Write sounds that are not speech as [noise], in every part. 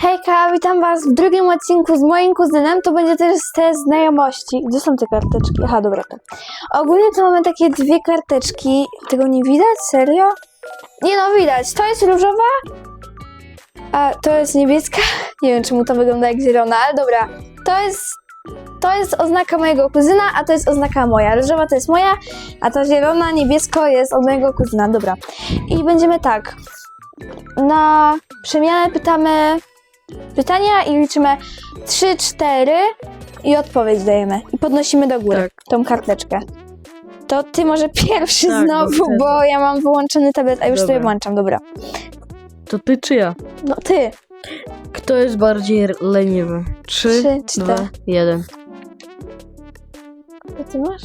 Hejka, witam was w drugim odcinku z moim kuzynem. To będzie też test znajomości. Gdzie są te karteczki? Aha, dobra, to. Ogólnie to mamy takie dwie karteczki. Tego nie widać? Serio? Nie no, widać. To jest różowa, a to jest niebieska. [laughs] Nie wiem, czemu to wygląda jak zielona, ale dobra. To jest, to jest oznaka mojego kuzyna, a to jest oznaka moja. Różowa to jest moja, a ta zielona, niebiesko jest od mojego kuzyna. Dobra. I będziemy tak. Na przemianę pytamy pytania i liczymy 3, 4 i odpowiedź dajemy. I podnosimy do góry Tak. tą karteczkę. To ty może [laughs] pierwszy Tak, bo znowu, wtedy- bo ja mam wyłączony tablet, a już sobie włączam, dobra. To ty czy ja? No ty. Kto jest bardziej leniwy? Trzy, Trzy, dwa, cztery. jeden. Co ty masz?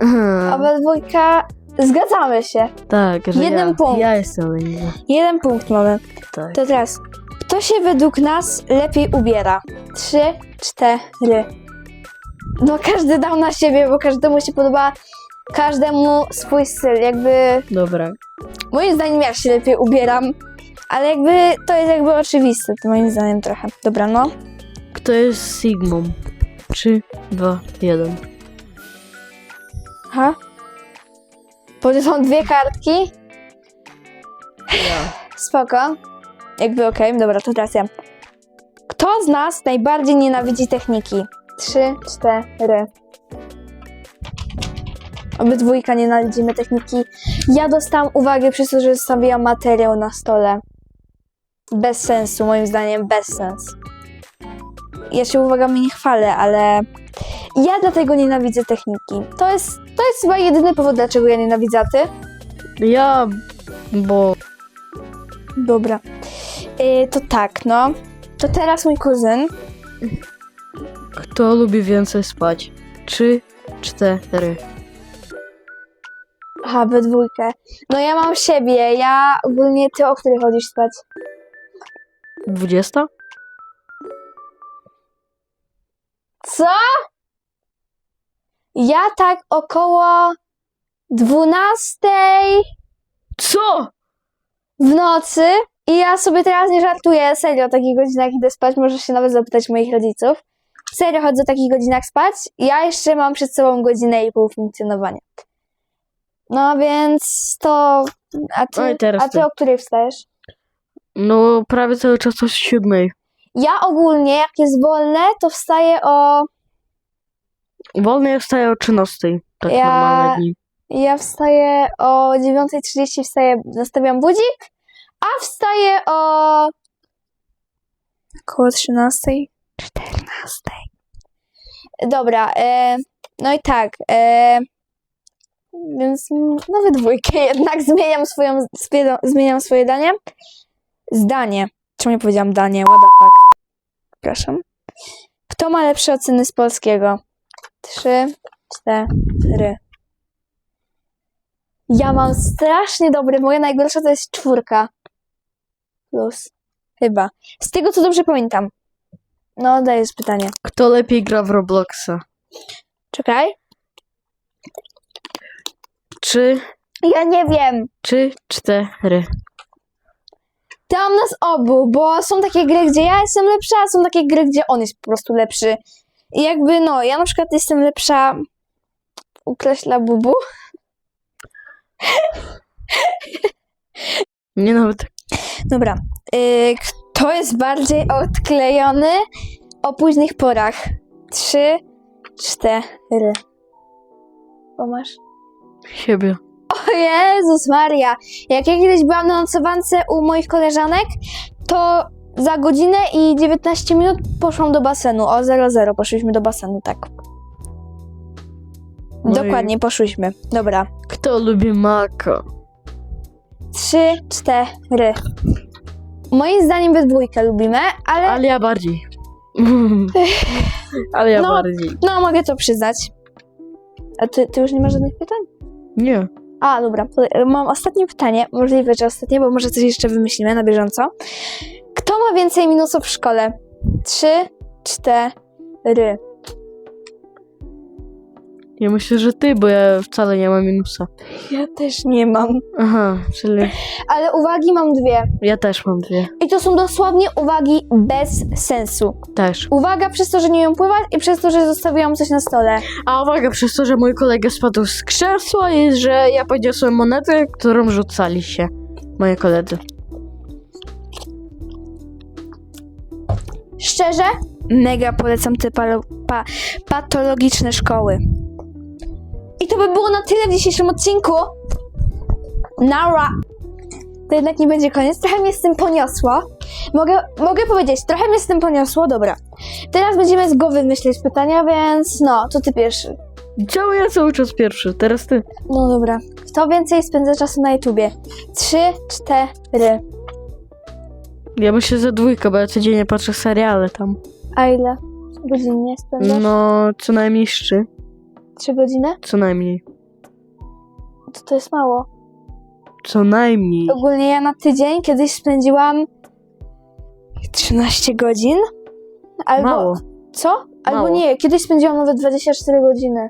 Aha, Obydwójka zgadzamy się. tak, że jeden ja, punkt. ja jestem leniwy. Jeden punkt mamy. Tak. To teraz, kto się według nas lepiej ubiera? Trzy, cztery. No każdy dał na siebie, bo każdemu się podoba, każdemu swój styl. Jakby, Dobra. moim zdaniem ja się lepiej ubieram, ale jakby to jest jakby oczywiste, to moim zdaniem trochę. Dobra, no. Kto jest Sigmą? Trzy, dwa, jeden. Aha. Bo to są dwie kartki. Ja. Spoko. Jakby okej, dobra, to teraz ja. Kto z nas najbardziej nienawidzi techniki? Trzy, cztery. Obydwójka nienawidzimy techniki. Ja dostałam uwagę przez to, że zostawiłam materiał na stole. Bez sensu, moim zdaniem, bez sens. Ja się uwagami nie chwalę, ale ja dlatego nienawidzę techniki. To jest, to jest chyba jedyny powód, dlaczego ja nienawidzę, a ty? Ja, bo Dobra. Y, to tak, no. To teraz mój kuzyn. kto lubi więcej spać? Trzy, cztery. Aha, we dwójkę. No ja mam siebie, ja ogólnie ty o której chodzisz spać? Dwudziesta? Co? Ja tak około dwunastej Co? w nocy i ja sobie teraz nie żartuję, serio o takich godzinach idę spać, możesz się nawet zapytać moich rodziców. Serio chodzę o takich godzinach spać. Ja jeszcze mam przed sobą godzinę i pół funkcjonowania. No więc to... A ty, Oj, teraz a ty ty. o której wstajesz? No prawie cały czas o siódmej. Ja ogólnie, jak jest wolne, to wstaję o... Wolny ja wstaję o trzynastej. Tak Ja- normalne dni. Ja wstaję o 9.30, wstaję, nastawiam budzik, a wstaję o... Około 13.00, 14.00. Dobra, e, no i tak, e, więc mm, no we dwójkę [laughs] jednak zmieniam swoją, zmieniam swoje danie. Zdanie. Czemu nie powiedziałam danie? What the fuck. Przepraszam. Kto ma lepsze oceny z polskiego? Trzy, cztery. Ja mam strasznie dobre, moja najgorsza to jest czwórka. Plus. Chyba. Z tego co dobrze pamiętam. No, dajesz pytanie. Kto lepiej gra w Robloxa? Czekaj. Trzy, Ja nie wiem. trzy, cztery. Tam nas obu, bo są takie gry, gdzie ja jestem lepsza, a są takie gry, gdzie on jest po prostu lepszy. I jakby, no, ja na przykład jestem lepsza ukreśla bubu. [laughs] Nie nawet. Dobra. Y, kto jest bardziej odklejony o późnych porach? Trzy, cztery. O, masz? Siebie. O Jezus Maria! Jak ja kiedyś byłam na nocowance u moich koleżanek, to za godzinę i 19 minut poszłam do basenu. O 00 poszliśmy do basenu, tak. No i- Dokładnie, poszłyśmy. Dobra. Kto lubi maka? Trzy, cztery. Moim zdaniem we dwójkę lubimy, ale Ale ja bardziej. [laughs] Ale ja No. bardziej. no mogę to przyznać. A ty, ty już nie masz żadnych pytań? Nie. A, dobra. Mam ostatnie pytanie. Możliwe, że ostatnie, bo może coś jeszcze wymyślimy na bieżąco. Kto ma więcej minusów w szkole? Trzy, cztery. Ja myślę, że ty, bo ja wcale nie mam minusa. Ja też nie mam. Aha, czyli Ale uwagi mam dwie. ja też mam dwie. I to są dosłownie uwagi bez sensu. Też. Uwaga przez to, że nie umiem pływać i przez to, że zostawiłam coś na stole. A uwaga, przez to, że mój kolega spadł z krzesła i że ja podniosłem monetę, którą rzucali się moi koledzy. Szczerze, mega polecam te pa- patologiczne szkoły. I to by było na tyle w dzisiejszym odcinku. Nara. To jednak nie będzie koniec. Trochę mnie z tym poniosło. Mogę, mogę powiedzieć, trochę mnie z tym poniosło. Dobra. Teraz będziemy z głowy myśleć pytania, więc no, to ty pierwszy. Czemu ja cały czas pierwszy? Teraz ty. No dobra. Kto więcej spędza czasu na YouTubie? Trzy, cztery. Ja myślę za dwójkę, bo ja codziennie patrzę seriale tam. A ile godzinnie spędzasz? No, co najmniej trzy. Trzy godziny? Co najmniej. To to jest mało. Co najmniej. Ogólnie ja na tydzień kiedyś spędziłam 13 godzin. Albo Mało. co? Albo Mało. nie, kiedyś spędziłam nawet 24 godziny.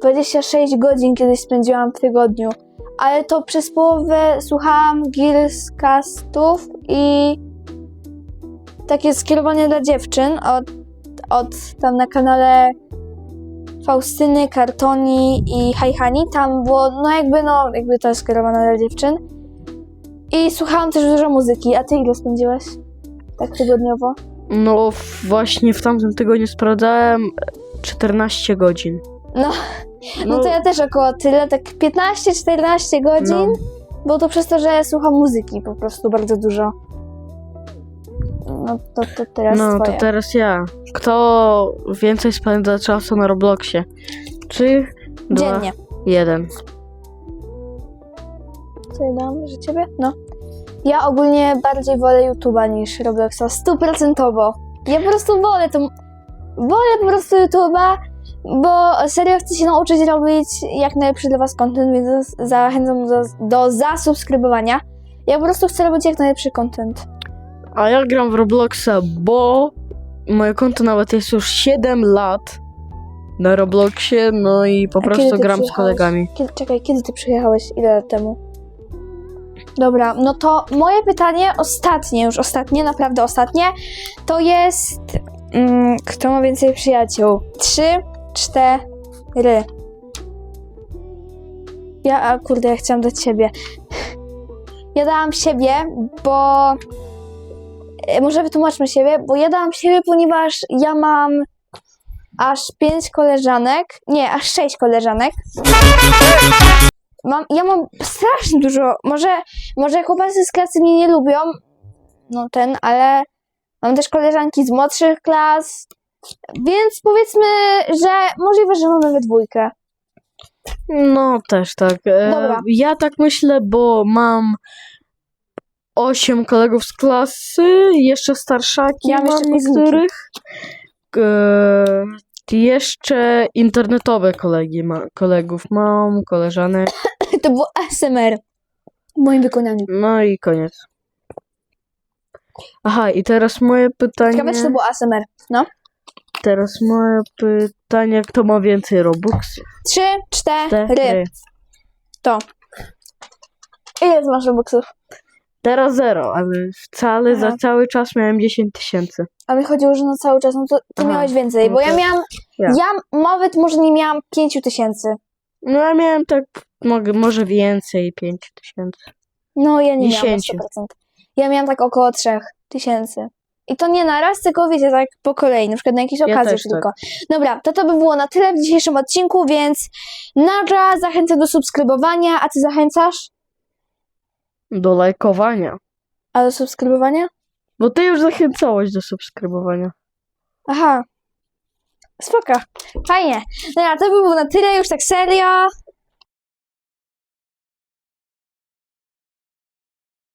26 godzin kiedyś spędziłam w tygodniu. Ale to przez połowę słuchałam Gearscastów i takie skierowanie dla dziewczyn od, od tam na kanale Faustyny, Kartoni i Hajhani. Tam było, no jakby, no, jakby to jest skierowane dla dziewczyn. I słuchałam też dużo muzyki. A ty ile spędziłeś? Tak tygodniowo? No, właśnie w tamtym tygodniu sprawdzałem e, 14 godzin. No, no to ja też około tyle, tak 15-14 godzin, No. bo to przez to, że słucham muzyki po prostu bardzo dużo. No to, to teraz No, to twoje. teraz ja. Kto więcej spędza czasu na Robloxie? Czy dwa, Dziennie. jeden. Co ja dam, że ciebie? No. Ja ogólnie bardziej wolę YouTube'a niż Robloxa, stuprocentowo. Ja po prostu wolę to, wolę po prostu YouTube'a, bo serio chcę się nauczyć robić jak najlepszy dla was content, więc zachęcam do, do zasubskrybowania. Ja po prostu chcę robić jak najlepszy content. A ja gram w Robloxa, bo moje konto nawet jest już 7 lat na Robloxie, no i po A kiedy prostu ty gram z przyjechałeś? kolegami. Kiedy, czekaj, kiedy ty przyjechałeś? Ile lat temu? Dobra, no to moje pytanie, ostatnie, już ostatnie, naprawdę ostatnie, to jest. Mm, kto ma więcej przyjaciół? Trzy, cztery. Ja, a kurde, ja chciałam dać siebie. Ja dałam siebie, bo. e, Może wytłumaczmy siebie, bo ja dałam siebie, ponieważ ja mam aż pięć koleżanek. Nie, aż sześć koleżanek. Mam, ja mam strasznie dużo. Może, może chłopacy z klasy mnie nie lubią. No ten, ale mam też koleżanki z młodszych klas. Więc powiedzmy, że możliwe, że mamy we dwójkę. No, też tak. E, Dobra. Ja tak myślę, bo mam 8 kolegów z klasy, jeszcze starszaki Ja mam mam jeszcze kuzynki. niektórych. E, jeszcze internetowe kolegi ma, kolegów mam, koleżanek. [coughs] To było ASMR w moim wykonaniu. No i koniec. Aha, i teraz moje pytanie. Ciekawe, czy to było ASMR. Teraz moje pytanie, kto ma więcej Robux? Trzy, cztery. To. Ile masz robuxów? Teraz zero, ale wcale Aha. za cały czas miałem 10 tysięcy. A mi chodziło, że na cały czas, no to ty Aha, miałeś więcej, no bo ja to miałam, ja. ja nawet może nie miałam pięciu tysięcy. No ja miałem tak, mogę, może więcej, 5 tysięcy. No ja nie miałam na Dziesięciu. 100%. Ja miałam tak około trzech tysięcy. I to nie na raz, tylko wiecie, tak po kolei, na przykład na jakieś Ja okazje też tak. tylko. Dobra, to to by było na tyle w dzisiejszym odcinku, więc Nadja zachęcę do subskrybowania, a ty zachęcasz? Do lajkowania. A do subskrybowania? Bo ty już zachęcałaś do subskrybowania. Aha. Spoko. Fajnie. Dobra, to by było na tyle już tak serio.